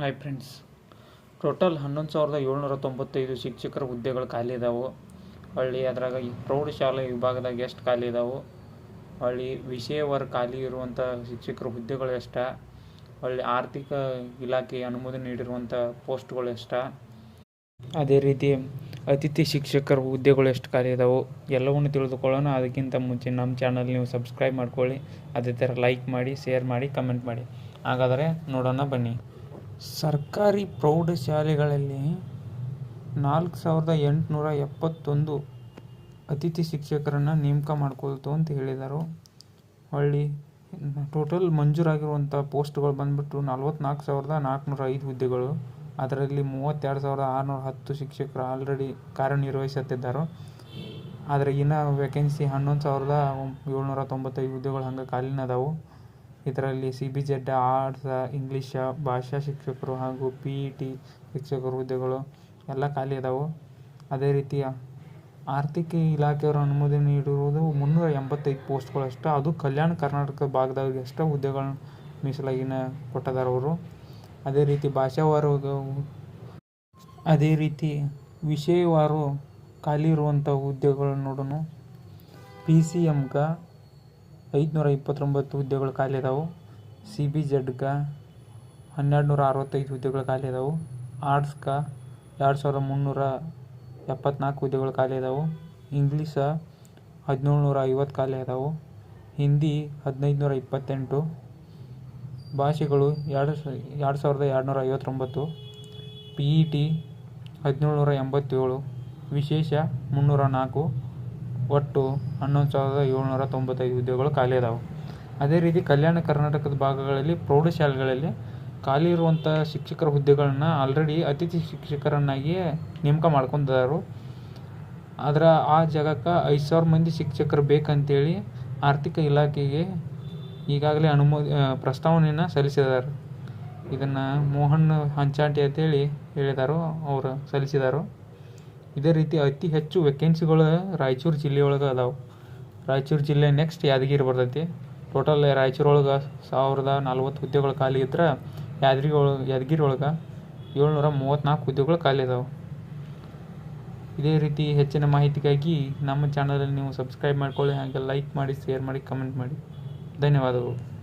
Hi friends total ಹನ್ನೊಂದು ಸಾವಿರದ ಏಳ್ನೂರ ತೊಂಬತ್ತೈದು ಶಿಕ್ಷಕರ ಹುದ್ದೆಗಳು ಖಾಲಿ ಇದಾವೆ. ಹಳ್ಳಿ ಅದ್ರಾಗ ಈ ಪ್ರೌಢಶಾಲೆ ವಿಭಾಗದಾಗ ಎಷ್ಟು ಖಾಲಿ ಇದಾವೆ? ಹಳ್ಳಿ ವಿಷಯವರ್ ಖಾಲಿ ಇರುವಂಥ ಶಿಕ್ಷಕರ ಹುದ್ದೆಗಳು ಎಷ್ಟ? ಹೊಳ್ಳಿ ಆರ್ಥಿಕ ಇಲಾಖೆ ಅನುಮೋದನೆ ನೀಡಿರುವಂಥ ಪೋಸ್ಟ್ಗಳು ಎಷ್ಟ? ಅದೇ ರೀತಿ ಅತಿಥಿ ಶಿಕ್ಷಕರ ಹುದ್ದೆಗಳು ಎಷ್ಟು ಖಾಲಿ ಇದಾವೆ? ಎಲ್ಲವನ್ನು ತಿಳಿದುಕೊಳ್ಳೋಣ. ಅದಕ್ಕಿಂತ ಮುಂಚೆ ನಮ್ಮ ಚಾನಲ್ ನೀವು ಸಬ್ಸ್ಕ್ರೈಬ್ ಮಾಡ್ಕೊಳ್ಳಿ. ಅದೇ ಥರ ಲೈಕ್ ಮಾಡಿ ಶೇರ್ ಮಾಡಿ ಕಮೆಂಟ್ ಮಾಡಿ. ಹಾಗಾದರೆ ನೋಡೋಣ ಬನ್ನಿ. ಸರ್ಕಾರಿ ಪ್ರೌಢಶಾಲೆಗಳಲ್ಲಿ ನಾಲ್ಕು ಸಾವಿರದ ಎಂಟುನೂರ ಎಪ್ಪತ್ತೊಂದು ಅತಿಥಿ ಶಿಕ್ಷಕರನ್ನು ನೇಮಕ ಮಾಡ್ಕೊಳ್ತು ಅಂತ ಹೇಳಿದರು. ಹೊಳ್ಳಿ ಟೋಟಲ್ ಮಂಜೂರಾಗಿರುವಂಥ ಪೋಸ್ಟ್ಗಳು ಬಂದ್ಬಿಟ್ಟು ನಲ್ವತ್ನಾಲ್ಕು ಸಾವಿರದ ನಾಲ್ಕುನೂರ ಐದು ಹುದ್ದೆಗಳು. ಅದರಲ್ಲಿ ಮೂವತ್ತೆರಡು ಸಾವಿರದ ಆರುನೂರ ಹತ್ತು ಶಿಕ್ಷಕರು ಆಲ್ರೆಡಿ ಕಾರ್ಯನಿರ್ವಹಿಸುತ್ತಿದ್ದಾರೆ. ಆದರೆ ಇನ್ನು ವೇಕೆನ್ಸಿ ಹನ್ನೊಂದು ಸಾವಿರದ ಏಳ್ನೂರ ತೊಂಬತ್ತೈದು ಹುದ್ದೆಗಳು ಹಂಗೆ ಖಾಲಿನ ಅದಾವು ಇದರಲ್ಲಿ C B Z arts English ಭಾಷಾ ಶಿಕ್ಷಕರು ಹಾಗೂ ಪಿ ಇ ಟಿ ಶಿಕ್ಷಕರು ಹುದ್ದೆಗಳು ಎಲ್ಲ ಖಾಲಿ ಅದಾವು. ಅದೇ ರೀತಿಯ ಆರ್ಥಿಕ ಇಲಾಖೆಯವರು ಅನುಮೋದನೆ ನೀಡಿರುವುದು ಮುನ್ನೂರ ಎಂಬತ್ತೈದು ಪೋಸ್ಟ್ಗಳು ಅಷ್ಟೇ ಅದು ಕಲ್ಯಾಣ ಕರ್ನಾಟಕ ಭಾಗದಾಗ ಎಷ್ಟೋ ಹುದ್ದೆಗಳನ್ನ ಮೀಸಲಾಗಿನ ಕೊಟ್ಟಿದ್ದಾರೆ ಅವರು. ಅದೇ ರೀತಿ ಭಾಷಾವಾರು ಅದೇ ರೀತಿ ವಿಷಯವಾರು ಖಾಲಿ ಇರುವಂಥ ಹುದ್ದೆಗಳನ್ನು ನೋಡೋಣ ಪಿ ಸಿ ಎಮ್ಗೆ ಐದುನೂರ ಇಪ್ಪತ್ತೊಂಬತ್ತು ಹುದ್ದೆಗಳು ಖಾಲಿ ಅದಾವು. ಸಿ ಬಿ ಜೆಡ್ಗೆ ಹನ್ನೆರಡು ನೂರ ಅರವತ್ತೈದು ಹುದ್ದೆಗಳು ಖಾಲಿ ಅದಾವು. ಆರ್ಟ್ಸ್ಗೆ ಎರಡು ಸಾವಿರದ ಮುನ್ನೂರ ಎಪ್ಪತ್ನಾಲ್ಕು ಹುದ್ದೆಗಳು ಖಾಲಿ ಅದಾವು. ಇಂಗ್ಲೀಷ ಹದಿನೇಳು ನೂರ ಐವತ್ತು ಖಾಲಿ ಅದಾವು. ಹಿಂದಿ ಹದಿನೈದು ನೂರ ಇಪ್ಪತ್ತೆಂಟು ಭಾಷೆಗಳು ಎರಡು ಎರಡು ಸಾವಿರದ ಎರಡುನೂರ ಐವತ್ತೊಂಬತ್ತು ಪಿ ಇ ಟಿ ಹದಿನೇಳು ನೂರ ಎಂಬತ್ತೇಳು ವಿಶೇಷ ಮುನ್ನೂರ ನಾಲ್ಕು ಒಟ್ಟು ಹನ್ನೊಂದು ಸಾವಿರದ ಏಳ್ನೂರ ತೊಂಬತ್ತೈದು ಹುದ್ದೆಗಳು ಖಾಲಿ ಅದಾವೆ. ಅದೇ ರೀತಿ ಕಲ್ಯಾಣ ಕರ್ನಾಟಕದ ಭಾಗಗಳಲ್ಲಿ ಪ್ರೌಢಶಾಲೆಗಳಲ್ಲಿ ಖಾಲಿ ಇರುವಂಥ ಶಿಕ್ಷಕರ ಹುದ್ದೆಗಳನ್ನ ಆಲ್ರೆಡಿ ಅತಿಥಿ ಶಿಕ್ಷಕರನ್ನಾಗಿಯೇ ನೇಮಕ ಮಾಡ್ಕೊಂಡಿದ್ದಾರೆ ಆದ್ರೆ ಆ ಜಾಗಕ್ಕೆ ಐದು ಸಾವಿರ ಮಂದಿ ಶಿಕ್ಷಕರು ಬೇಕಂತೇಳಿ ಆರ್ಥಿಕ ಇಲಾಖೆಗೆ ಈಗಾಗಲೇ ಅನುಮೋದಿ ಪ್ರಸ್ತಾವನೆಯನ್ನು ಸಲ್ಲಿಸಿದ್ದಾರೆ. ಇದನ್ನು ಮೋಹನ್ ಹಂಚಾಟಿ ಅಂತೇಳಿ ಹೇಳಿದರು, ಅವರು ಸಲ್ಲಿಸಿದರು. ಇದೇ ರೀತಿ ಅತಿ ಹೆಚ್ಚು ವೆಕೆನ್ಸಿಗಳು ರಾಯಚೂರು ಜಿಲ್ಲೆಯೊಳಗೆ ಅದಾವೆ. ರಾಯಚೂರು ಜಿಲ್ಲೆ ನೆಕ್ಸ್ಟ್ ಯಾದಗಿರಿ ಬರ್ತೈತಿ. ಟೋಟಲ್ ರಾಯಚೂರೊಳಗೆ ಸಾವಿರದ ನಲ್ವತ್ತು ಹುದ್ದೆಗಳು ಖಾಲಿ ಇದ್ರೆ ಯಾದಗಿರಿ ಒಳಗೆ ಯಾದಗಿರಿ ಒಳಗೆ ಏಳ್ನೂರ ಮೂವತ್ತ್ನಾಲ್ಕು ಹುದ್ದೆಗಳು ಖಾಲಿ ಇದಾವೆ ಇದೇ ರೀತಿ ಹೆಚ್ಚಿನ ಮಾಹಿತಿಗಾಗಿ ನಮ್ಮ ಚಾನಲಲ್ಲಿ ನೀವು ಸಬ್ಸ್ಕ್ರೈಬ್ ಮಾಡ್ಕೊಳ್ಳಿ, ಹಾಗೆ ಲೈಕ್ ಮಾಡಿ ಶೇರ್ ಮಾಡಿ ಕಮೆಂಟ್ ಮಾಡಿ. ಧನ್ಯವಾದಗಳು.